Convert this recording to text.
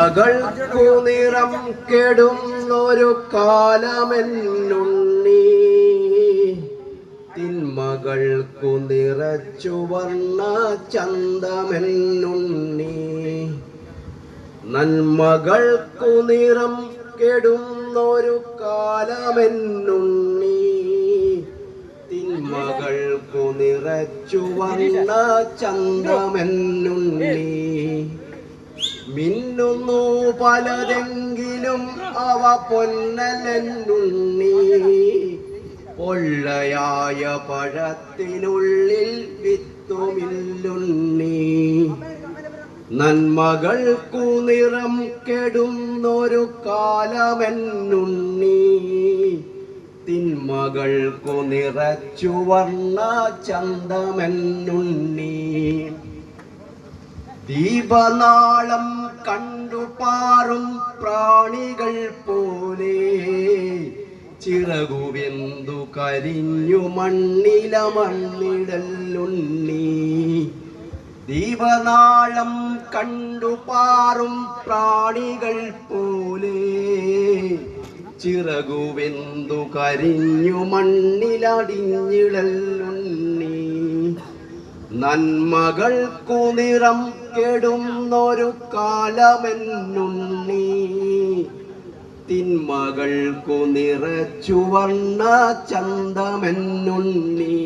മകൾക്കു നിറം കെടുന്നൊരു കാലമെന്നുണ്ണി. തിന്മകൾക്കു നിറച്ചു വർണ ചന്തമെന്നുണ്ണി. നന്മകൾക്കു നിറം കെടുന്നൊരു കാലമെന്നുണ്ണി. തിന്മകൾക്കു നിറച്ചു വർണ ചന്തമെന്നുണ്ണി. മിന്നുന്നു പലതെങ്കിലും അവ പൊന്നലെന്നുണ്ണി. പൊള്ളയായ പഴത്തിനുള്ളിൽ വിത്തുമില്ലുണ്ണി. നന്മകൾക്കു നിറം കെടുന്നൊരു കാലമെന്നുണ്ണി. തിന്മകൾക്കു നിറച്ചു വർണ ചന്തമെന്നുണ്ണി. ദീപനാളം കണ്ടു പാറും പ്രാണികൾ പോലെ. ചിറകുവെന്തു കരിഞ്ഞു മണ്ണില മണ്ണിടല്ലുണ്ണി ദീപനാളം കണ്ടുപാറും പ്രാണികൾ പോലെ. ചിറകുവെന്തു കരിഞ്ഞു മണ്ണിലടിഞ്ഞിടല്ലുണ്ണി നന്മകൾക്കു നിറം കെടുന്നൊരു കാലമെന്നുണ്ണി തിന്മകൾക്കു നിറച്ചു ചന്തമെന്നുണ്ണി